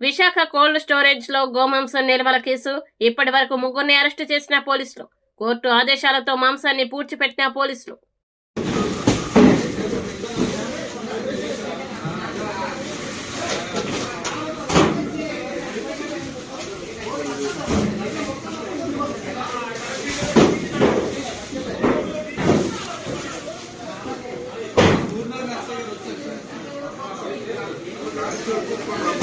Visakha cold స్టోరేజ్లో గోమాంసం నిల్వల case ఇప్పటి వరకు ముగ్గురిని అరెస్టు చేసిన పోలీసులు. కోర్టు ఆదేశాలతో మాంసాన్ని పూడ్చిపెట్టిన పోలీసులు. Thank